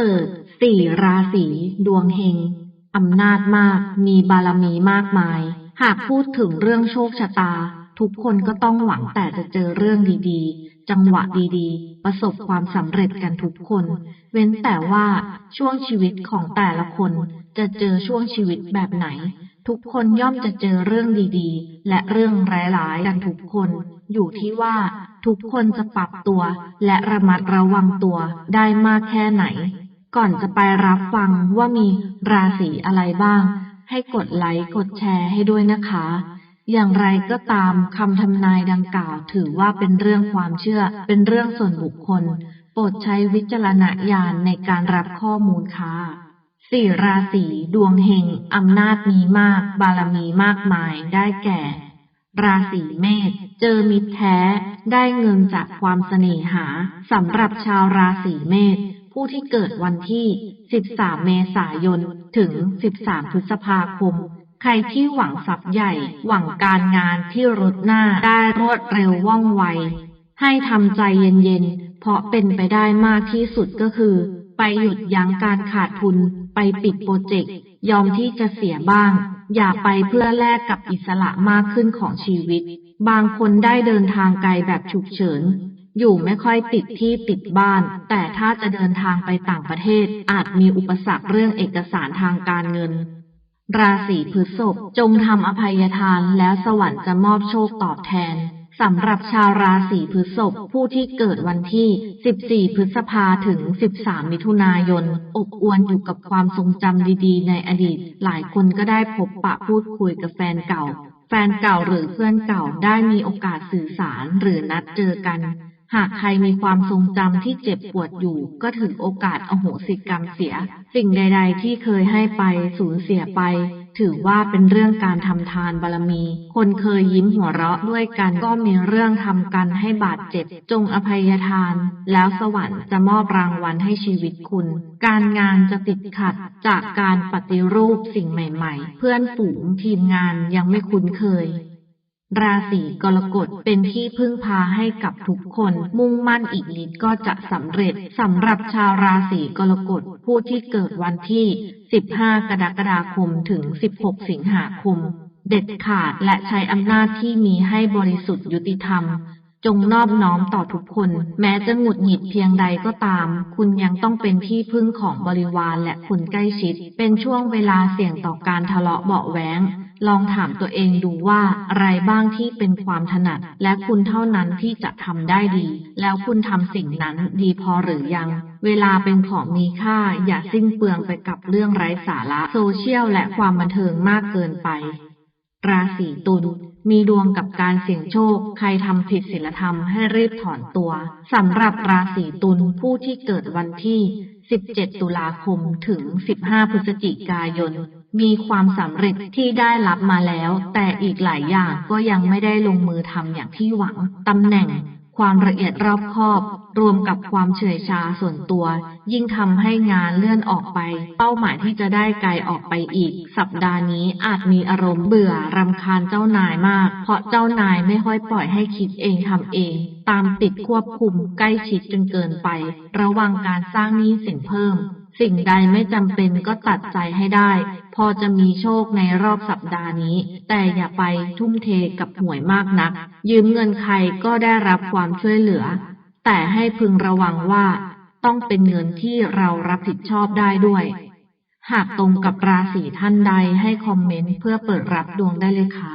เปิดสี่ราศีดวงเฮงอำนาจมาก มีบารมีมากมาย หากพูดถึงเรื่องโชคชะตา ทุกคนก็ต้องหวังแต่จะเจอเรื่องดีๆ จังหวะดีๆ ประสบความสำเร็จกันทุกคน เว้นแต่ว่าช่วงชีวิตของแต่ละคน จะเจอช่วงชีวิตแบบไหน ทุกคนย่อมจะเจอเรื่องดีๆ และเรื่องร้ายๆกันทุกคน อยู่ที่ว่าทุกคนจะปรับตัว และระมัดระวังตัวได้มากแค่ไหน ก่อนจะไปรับฟังว่ามีราศีอะไรบ้าง ให้กดไลค์กดแชร์ให้ด้วยนะคะ อย่างไรก็ตามคำทำนายดังกล่าว ถือว่าเป็นเรื่องความเชื่อ เป็นเรื่องส่วนบุคคล โปรดใช้วิจารณญาณในการรับข้อมูลค่ะสี่ราศีดวงเฮงอำนาจมีมาก บารมีมากมายได้แก่ ราศีเมษเจอมิตรแท้ ได้เงินจากความเสน่หาสำหรับชาวราศีเมษ ผู้ที่เกิดวันที่ 13 เมษายน ถึง 13 พฤษภาคม ใครที่หวังทรัพย์ใหญ่ หวังการงานที่รุดหน้าได้รวดเร็วว่องไว ให้ทำใจเย็นๆ เพราะเป็นไปได้มากที่สุดก็คือ ไปหยุดยั้งการขาดทุน ไปปิดโปรเจกต์ ยอมที่จะเสียบ้าง อย่าไปเพื่อแลกกับอิสระมากขึ้นของชีวิต บางคนได้เดินทางไกลแบบฉุกเฉิน อยู่ไม่ค่อยติดที่ติดบ้าน แต่ถ้าจะเดินทางไปต่างประเทศ อาจมีอุปสรรคเรื่องเอกสารทางการเงิน ราศีพฤษภจงทำอภัยทานแล้วสวรรค์จะมอบโชคตอบแทนสำหรับชาวราศีพฤษภผู้ที่เกิดวันที่ 14 พฤษภาถึง 13 มิถุนายน อบอวลอยู่กับความทรงจำดีๆ ในอดีต หลายคนก็ได้พบปะพูดคุยกับแฟนเก่า แฟนเก่าหรือเพื่อนเก่าได้มีโอกาสสื่อสารหรือนัดเจอกัน หากใครมีความทรงจำที่เจ็บปวดอยู่ ก็ถือโอกาสอโหสิกรรมเสีย สิ่งใด ๆ ที่เคยให้ไปสูญเสียไป ถือว่าเป็นเรื่องการทำทานบารมี คนเคยยิ้มหัวเราะด้วยกันก็มีเรื่องทำกันให้บาดเจ็บ จงอภัยทาน แล้วสวรรค์จะมอบรางวัลให้ชีวิตคุณ การงานจะติดขัดจากการปฏิรูปสิ่งใหม่ ๆ เพื่อนฝูงทีมงานยังไม่คุ้นเคย ราศีกรกฎเป็นที่พึ่งพาให้กับทุกคน มุ่งมั่นอีกนิดก็จะสำเร็จสำหรับชาวราศีกรกฎผู้ที่เกิดวันที่ 15 กรกฎาคมถึง 16 สิงหาคม เด็ดขาดและใช้อำนาจที่มีให้บริสุทธิ์ยุติธรรม จงนอบน้อมต่อทุกคน แม้จะหงุดหงิดเพียงใดก็ตาม คุณยังต้องเป็นที่พึ่งของบริวารและคนใกล้ชิด เป็นช่วงเวลาเสี่ยงต่อการทะเลาะเบาะแว้ง ลองถามตัวเองดูว่าอะไรบ้างที่เป็นความถนัด และคุณเท่านั้นที่จะทำได้ดี แล้วคุณทำสิ่งนั้นดีพอหรือยัง เวลาเป็นของมีค่า อย่าสิ้นเปลืองไปกับเรื่องไร้สาระโซเชียลและความบันเทิงมากเกินไป ราศีตุลมีดวงกับการเสี่ยงโชค ใครทำผิดศีลธรรมให้รีบถอนตัวสำหรับราศีตุลผู้ที่เกิดวันที่ 17 ตุลาคมถึง 15 พฤศจิกายน มีความสำเร็จที่ได้รับมาแล้ว แต่อีกหลายอย่างก็ยังไม่ได้ลงมือทำอย่างที่หวังตำแหน่ง ความละเอียดรอบคอบรวมกับความเฉื่อยชาส่วนตัว ยิ่งทำให้งานเลื่อนออกไป เป้าหมายที่จะได้ไกลออกไปอีก สัปดาห์นี้อาจมีอารมณ์เบื่อรำคาญเจ้านายมาก เพราะเจ้านายไม่ค่อยปล่อยให้คิดเองทำเอง ตามติดควบคุมใกล้ชิดจนเกินไป ระวังการสร้างหนี้สินเพิ่ม สิ่งใดไม่จำเป็นก็ตัดใจให้ได้ พอจะมีโชคในรอบสัปดาห์นี้ แต่อย่าไปทุ่มเทกับหวยมากนัก ยืมเงินใครก็ได้รับความช่วยเหลือ แต่ให้พึงระวังว่าต้องเป็นเงินที่เรารับผิดชอบได้ด้วย หากตรงกับราศีท่านใดให้คอมเมนต์เพื่อเปิดรับดวงได้เลยค่ะ